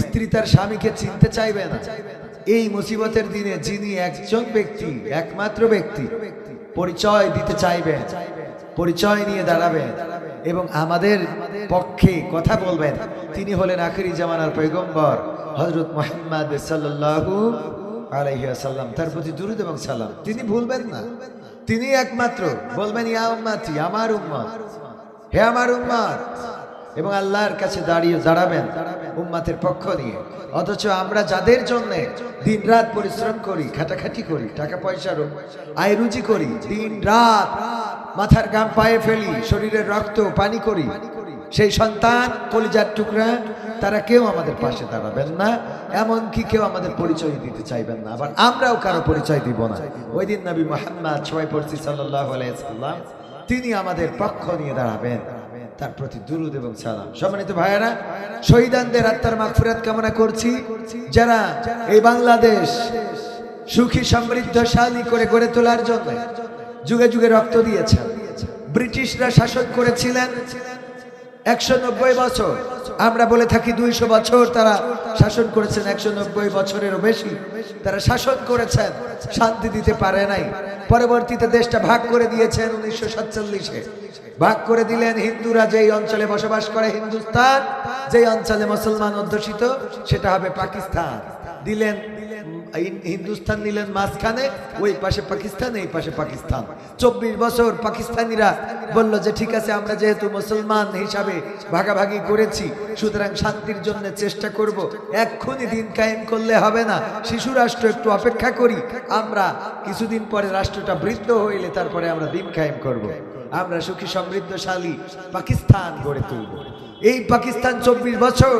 স্ত্রী তার স্বামীকে চিনতে চাইবে না। এই মুসিবতের দিনে যিনি একজন ব্যক্তি, একমাত্র ব্যক্তি, পরিচয় দিতে চাইবেন পরিচয় নিয়ে দাঁড়াবেন এবং আমাদের পক্ষে কথা বলবেন। তিনি হলেন আখেরি জামানার পৈগম্বর হজরত মোহাম্মদ সাল্লাল্লাহু আলাইহি তার প্রতি দুরুদ এবং সালাম। তিনি ভুলবেন না। তিনি একমাত্র। বলবেন, ইয়া উম্মাতি, আমার উম্মত। হে আমার উম্মত এবং আল্লাহর কাছে দাঁড়িয়ে দাঁড়াবেন উম্মাতের পক্ষ নিয়ে অথচ আমরা যাদের জন্য দিন রাত পরিশ্রম করি খাটাখাটি করি, টাকা পয়সারও আয় রুজি করি দিন রাত মাথার গাম পায়ে ফেলি, শরীরের রক্ত, পানি করি, সেই সন্তান, কলিজার টুকরা, তারা কেউ আমাদের পাশে দাঁড়াবেন না, এমনকি কেউ আমাদের পরিচয় দিতে চাইবেন না। আবার আমরাও কারও পরিচয় দিব না। ওই দিন নবী মোহাম্মদ, সবাই পড়ছি আলাইসাল্লাম তিনি আমাদের পক্ষ নিয়ে দাঁড়াবেন। তার প্রতি দুরুদ এবং সালাম। সম্মানিত ভাইয়েরা, শহীদানদের আত্মার মাগফিরাত কামনা করছি। যারা এই বাংলাদেশ সুখী, সমৃদ্ধশালী করে গড়ে তোলার জন্য যুগে যুগে রক্ত দিয়েছেন, ব্রিটিশরা শাসন করেছিলেন একশো নব্বই বছর। আমরা বলে থাকি দুইশো বছর, তারা শাসন করেছেন। একশো নব্বই বছরেরও বেশি। তারা শাসন করেছেন। শান্তি দিতে পারে নাই। পরবর্তীতে দেশটা ভাগ করে দিয়েছেন উনিশশো সাতচল্লিশে। ভাগ করে দিলেন হিন্দুরা যেই অঞ্চলে বসবাস করে, হিন্দুস্তান। যেই অঞ্চলে মুসলমান অধ্যুষিত, সেটা হবে পাকিস্তান। দিলেন নিলেন মাঝখানে, ওই পাশে পাকিস্তান, এই পাশে পাকিস্তান। চব্বিশ বছর পাকিস্তানিরা বলল যে, ঠিক আছে, আমরা যেহেতু মুসলমান হিসাবে ভাগাভাগি করেছি, সুতরাং শান্তির জন্য চেষ্টা করব। এক্ষুনি দিন কায়েম করলে হবে না। শিশু রাষ্ট্র একটু অপেক্ষা করি। আমরা কিছুদিন পরে রাষ্ট্রটা বৃদ্ধ হইলে তারপরে আমরা দিন কায়েম করব। আমরা সুখী, সমৃদ্ধশালী পাকিস্তান গড়ে তুলব। এই পাকিস্তান চব্বিশ বছর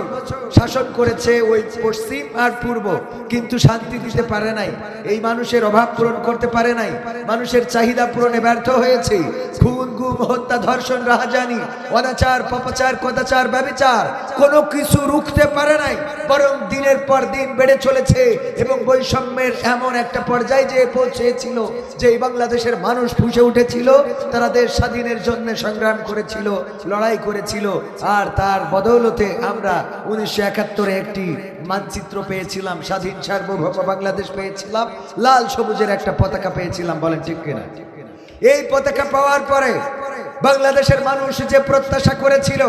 শাসন করেছে ওই পশ্চিম আর পূর্ব, কিন্তু শান্তি দিতে পারে নাই। এই মানুষের অভাব পূরণ করতে পারে নাই। মানুষের চাহিদা পূরণে ব্যর্থ হয়েছে। খুন হত্যা ধর্ষণ রাহাজানি, অনাচার কদাচার ব্যবিচার, কোনো কিছু রুখতে পারে নাই, বরং দিনের পর দিন বেড়ে চলেছে এবং বৈষম্যের এমন একটা যে পৌঁছেছিল যে বাংলাদেশের মানুষ ফুসে উঠেছিল, তারা দেশ স্বাধীনের জন্য সংগ্রাম করেছিল, লড়াই করেছিল, আর তার বদৌলতে আমরা উনিশশো একাত্তরে একটি মানচিত্র পেয়েছিলাম, স্বাধীন সার্বভৌম বাংলাদেশ পেয়েছিলাম, লাল সবুজের একটা পতাকা পেয়েছিলাম, বলেন ঠিক কিনা? এই পতাকা পাওয়ার পরে বাংলাদেশের মানুষ যে প্রত্যাশা করেছিল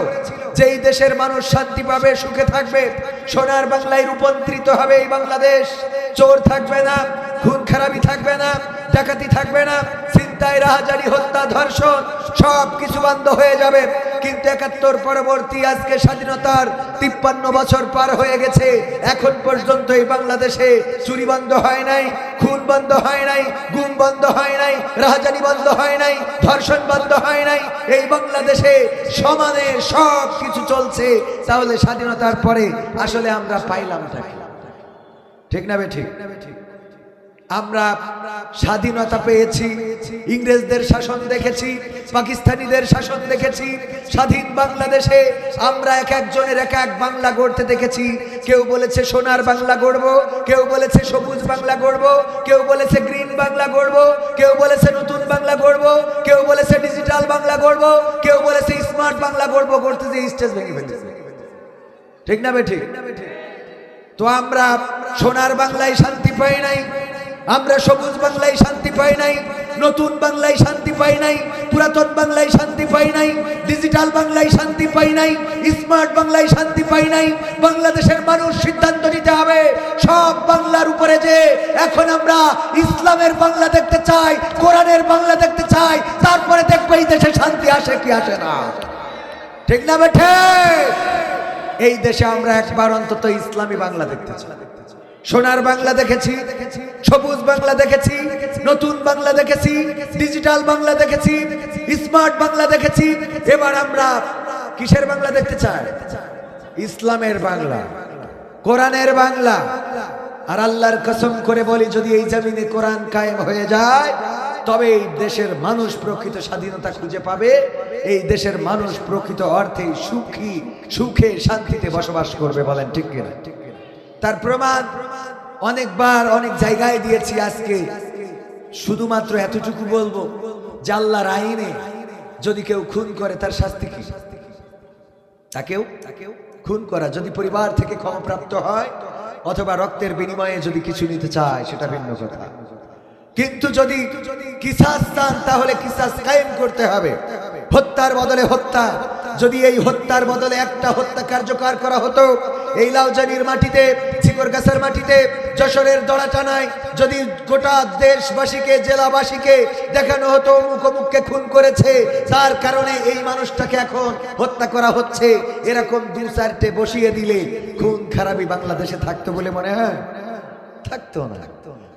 যেই দেশের মানুষ শান্তি পাবে, সুখে থাকবে, সোনার বাংলায় রূপান্তরিত হবে এই বাংলাদেশ। চোর থাকবে না, খুন খারাপি থাকবে না, ডাকাতি থাকবে না চিন্তায় রাহাজারি হত্যা, ধর্ষণ সব কিছু বন্ধ হয়ে যাবে। কিন্তু একাত্তর পরবর্তী আজকে স্বাধীনতার তিপ্পান্ন বছর পার হয়ে গেছে। এখন পর্যন্ত এই বাংলাদেশে চুরি বন্ধ হয় নাই, খুন বন্ধ হয় নাই, গুম বন্ধ হয় নাই, রাহাজানি বন্ধ হয় নাই, ধর্ষণ বন্ধ হয় নাই। এই বাংলাদেশে সমানে সব কিছু চলছে। তাহলে স্বাধীনতার পরে আসলে আমরা পাইলাম ঠিক না বে ঠিক? আমরা স্বাধীনতা পেয়েছি, ইংরেজদের শাসন দেখেছি, পাকিস্তানিদের শাসন দেখেছি, স্বাধীন বাংলাদেশে আমরা এক একজনের এক এক বাংলা গড়তে দেখেছি। কেউ বলেছে সোনার বাংলা গড়ব, কেউ বলেছে সবুজ বাংলা গড়ব, কেউ বলেছে গ্রিন বাংলা গড়ব, কেউ বলেছে নতুন বাংলা গড়ব, কেউ বলেছে ডিজিটাল বাংলা গড়ব, কেউ বলেছে স্মার্ট বাংলা গড়ব করতে যে স্টেজ ভেঙে ফেলেছে। ঠিক না বে ঠিক তো আমরা সোনার বাংলায় শান্তি পাই নাই আমরা সবুজ বাংলায় শান্তি পাই নাই, নতুন বাংলায় শান্তি পাই নাই, পুরাতন বাংলায় শান্তি পাই নাই, ডিজিটাল বাংলায় শান্তি পাই নাই, স্মার্ট বাংলায় শান্তি পাই নাই, বাংলাদেশের মানুষ সিদ্ধান্ত নিতে হবে, সব বাংলার উপরে যে এখন আমরা ইসলামের বাংলা দেখতে চাই, কোরআনের বাংলা দেখতে চাই, তারপরে দেখব এই দেশে শান্তি আসে কি আসে না। ঠিক না বেঠে? এই দেশে আমরা একবার অন্তত ইসলামী বাংলা দেখতে চাই। সোনার বাংলা দেখেছি, সবুজ বাংলা দেখেছি, নতুন বাংলা দেখেছি ডিজিটাল বাংলা দেখেছি স্মার্ট বাংলা দেখেছি। এবার আমরা কিসের বাংলা দেখতে চাই? ইসলামের বাংলা, কোরআনের বাংলা। আর আল্লাহর কসম করে বলি, যদি এই জমিনে কোরআন কায়েম হয়ে যায় তবে এই দেশের মানুষ প্রকৃত স্বাধীনতা খুঁজে পাবে। এই দেশের মানুষ প্রকৃত অর্থে সুখী, সুখে শান্তিতে বসবাস করবে, বলেন ঠিক কিনা? তার প্রমাণ অনেকবার, অনেক জায়গায় দিয়েছি আজকে। শুধুমাত্র এতটুকু বলব জাল্লার আইনে যদি কেউ খুন করে, তার শাস্তি কি? তাকেও তাকেও খুন করা। যদি পরিবার থেকে ক্ষমপ্রাপ্ত হয় অথবা রক্তের বিনিময়ে যদি কিছু নিতে চায়, সেটা ভিন্ন কথা। কিন্তু যদি কিসাস চান, তাহলে কিসাস কায়েম করতে হবে। হত্যার বদলে হত্যা। যদি এই হত্যার বদলে একটা হত্যা কার্যকর করা হতো, এই লাউজানির মাটিতে গাছের মাটিতে, যশোরের দড়া টানায় যদি গোটা দেশবাসীকে, জেলাবাসীকে দেখানো হতো অমুককে খুন করেছে, তার কারণে এই মানুষটাকে এখন হত্যা করা হচ্ছে, এরকম দু চারটে বসিয়ে দিলে খুন খারাপই বাংলাদেশে থাকতো বলে মনে হয়। থাকতো না।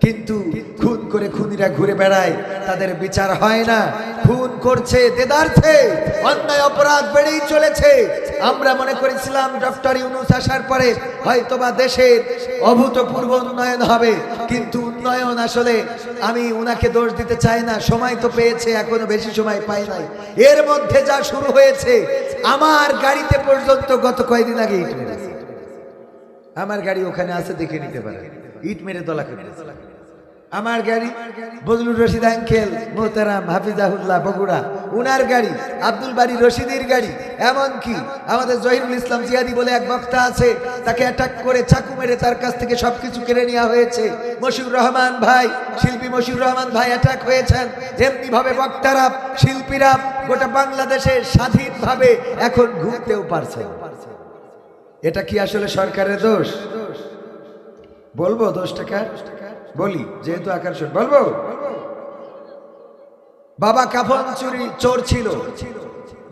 কিন্তু খুন করে খুনিরা ঘুরে বেড়ায়, তাদের বিচার হয় না। খুন করছে দেদার্থে, অন্যায় অপরাধ বেড়েই চলেছে। আমরা মনে করেছিলাম ডক্টর ইউনুস আসার পরে হয়তোবা দেশের অভূতপূর্ব উন্নয়ন হবে, কিন্তু উন্নয়ন আসলে আমি উনাকে দোষ দিতে চাই না। সময় তো পেয়েছে, এখনও বেশি সময় পাই নাই। এর মধ্যে যা শুরু হয়েছে, আমার গাড়িতে পর্যন্ত গত কয়েকদিন আগে আমার গাড়ি ওখানে আছে দেখে নিতে পারে ইট মেরে তলা করে আমার গাড়ি বজলুর রশিদ আঙ্কেল, মোহতারাম হাফিজাহুল্লাহ বগুড়া। উনার গাড়ি, আব্দুল বাড়ি রশিদের গাড়ি। এমন কি আমাদের জহিরুল ইসলাম জিয়াদি বলে এক বক্তা আছে, তাকে অ্যাটাক করে চাকু মেরে তার কাছ থেকে সবকিছু কেড়ে নেওয়া হয়েছে। মশিউর রহমান ভাই, শিল্পী মশিউর রহমান ভাই অ্যাটাক হয়েছেন। এমনি ভাবে বক্তারা, শিল্পীরা গোটা বাংলাদেশে স্বাধীনভাবে এখন ঘুরতেও পারছে এটা কি আসলে সরকারের দোষ? বলব দোষ টাকা? বলি, যেহেতু আকর্ষণ বলব? বাবা কাফন চুরি, চোর ছিল।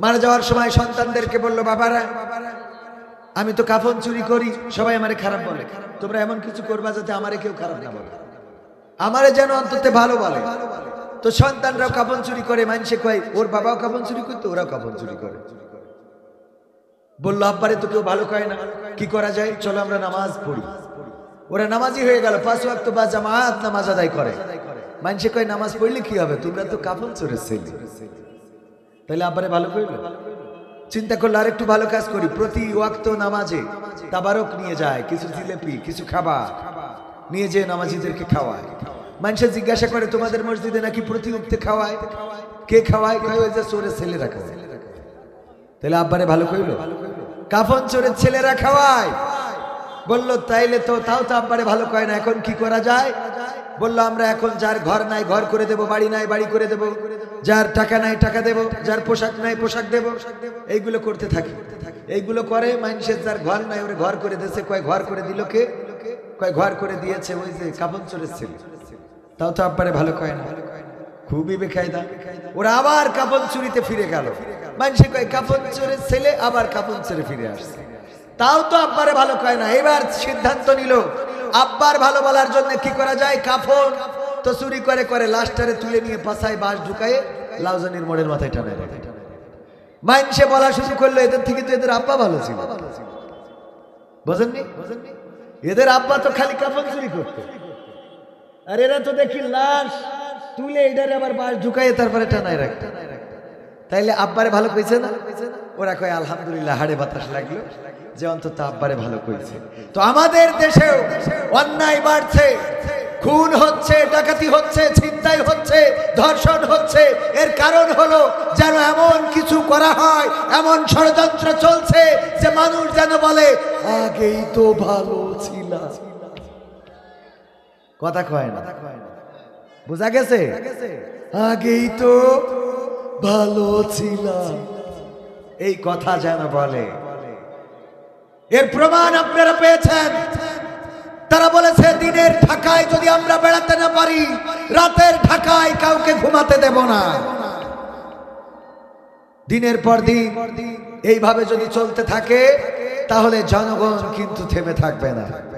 মারা যাওয়ার সময় সন্তানদেরকে বলল, বাবারা, আমি তো কাফন চুরি করি, সবাই আমারে খারাপ বলে। তোমরা এমন কিছু করবা যাতে আমারে কেউ খারাপ না বলে। আমারে যেন অন্তত ভালো বলে। তো সন্তানরাও কাপন চুরি করে, মানুষে কয়, ওর বাবাও কাপন চুরি করতো, ওরাও কাপন চুরি করে। বলল, আব্বারে তো কেউ ভালো কয় না। কি করা যায়? চলো আমরা নামাজ পড়ি। ওরা নামাজি হয়ে গেল, পাঁচ ওয়াক্ত বা জামাত নামাজ আদায় করে। মানুষে কয়, নামাজ পড়লে কি হবে? তোমরা তো কাপন চোরের তাহলে আব্বারে ভালো করল চিন্তা করলে আর একটু ভালো কাজ করি। প্রতি ওয়াক্ত নামাজে তাবারক নিয়ে যায়, কিছু জিলেপি, কিছু খাবার নিয়ে যেয়ে নামাজিদেরকে খাওয়ায়। মানুষে জিজ্ঞাসা করে, তোমাদের মসজিদে নাকি প্রতি উক্তে খাওয়ায়? কে খাওয়ায়? কয়, ওই যে চোরের ছেলেরা খাওয়ায়। তাহলে আব্বারে ভালো কইলো? কাফন চোরের ছেলেরা খাওয়ায়। বলল, তাইলে তো তাও তো আব্বারে ভালো কয় না, এখন কি করা যায়? বলল, আমরা এখন যার ঘর নাই, ঘর করে দেব, বাড়ি নাই, বাড়ি করে দেব। যার টাকা নাই, টাকা দেব, যার পোশাক নাই, পোশাক দেব। এইগুলো করতে থাকি। এইগুলো করে, মানুষের যার ঘর নাই, ওরে ঘর করে দিয়েছে। কয় ঘর করে দিল কে? কয় ঘর করে দিয়েছে ওই যে কাফন চোরের ছেলে। তাও তো আব্বারে ভালো কয় না। খুবই বেকায়দা। ওরা আবার কাপন চুরিতে ফিরে গেল। মানুষে কয় কাপন চোরের ছেলে আবার কাপন চোরে ফিরে আসছে। তাও তো আব্বারে ভালো কয় না। এবার সিদ্ধান্ত নিল। আব্বার ভালো বলার জন্য কি করা যায়? কাফন তো চুরি করে করে লাস্টারে তুলে নিয়ে পাশায় বাস ঢুকায়ে লাউজানির মোড়ের মাথায় টানে মাইনসে বলা শুরু করল, এদের থেকে তো এদের আব্বা ভালো ছিল। বোঝেননি? এদের আব্বা তো খালি কাফন চুরি করতো। আর এরা তো দেখি লাশ তুলে এটারে আবার বাস ঢুকাইয়ে তারপরে টানায় রাখতো। তাইলে আব্বারে ভালো কইছে না? ওরা কয়, আলহামদুলিল্লাহ, হাড়ে বাতাস লাগল। যে অন্তত আব্বারে ভালো কইছে। তো আমাদের দেশেও অন্যায় বাড়ছে, খুন হচ্ছে, ডাকাতি হচ্ছে, ছিনতাই হচ্ছে, ধর্ষণ হচ্ছে। এর কারণ হলো যেন এমন কিছু করা হয়, এমন ষড়যন্ত্র চলছে যে মানুষ যেন বলে, আগেই তো ভালো ছিল কথা কয় না। বোঝা গেছে? আগেই তো ভালো ছিলাম। এই কথা যেন বলে। এর প্রমাণ আপনারা পেয়েছেন। তারা বলেছে, দিনের ঢাকায় যদি আমরা বেড়াতে না পারি, রাতের ঢাকায় কাউকে ঘুমাতে দেব না। দিনের পর দিন এইভাবে যদি চলতে থাকে, তাহলে জনগণ কিন্তু থেমে থাকবে না।